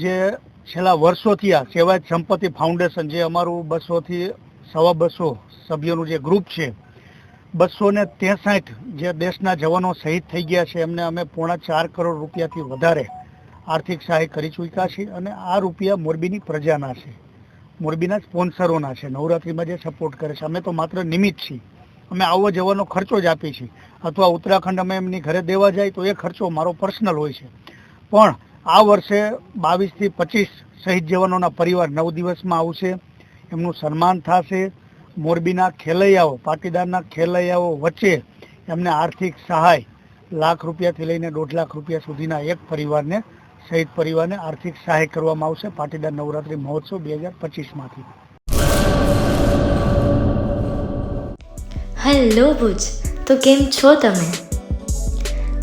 જે છેલ્લા વર્ષોથી આ સેવાયત સંપત્તિ ફાઉન્ડેશન જે અમારું બસોથી સવા બસો સભ્યોનું જે ગ્રુપ છે બસો ને ત્રેસાઠ જે દેશના જવાનો શહીદ થઈ ગયા છે, એમને અમે પોણા ચાર કરોડ રૂપિયાથી વધારે આર્થિક સહાય કરી ચૂક્યા છીએ અને આ રૂપિયા મોરબીની પ્રજાના છે. મોરબીના સ્પોન્સરોના છે. નવરાત્રિમાં જે સપોર્ટ કરે છે. અમે તો માત્ર નિમિત્ત છીએ. અમે આવવા જવાનો ખર્ચો જ આપીએ છીએ. અથવા ઉત્તરાખંડ અમે એમની ઘરે દેવા જાય તો એ ખર્ચો મારો પર્સનલ હોય છે. પણ આ વર્ષે બાવીસથી પચીસ શહીદ જવાનોના પરિવાર નવ દિવસમાં આવશે. એમનું સન્માન થશે. મોરબીના ખેલૈયાઓ, પાટીદારના ખેલૈયાઓ વચ્ચે એમને આર્થિક સહાય લાખ રૂપિયાથી લઈને દોઢ લાખ રૂપિયા સુધીના એક પરિવારને, શહીદ પરિવારને આર્થિક સહાય કરવામાં આવશે. પાટીદાર નવરાત્રિ મહોત્સવ બે હજાર પચીસમાંથી. હેલો ભુજ, તો કેમ છો તમે?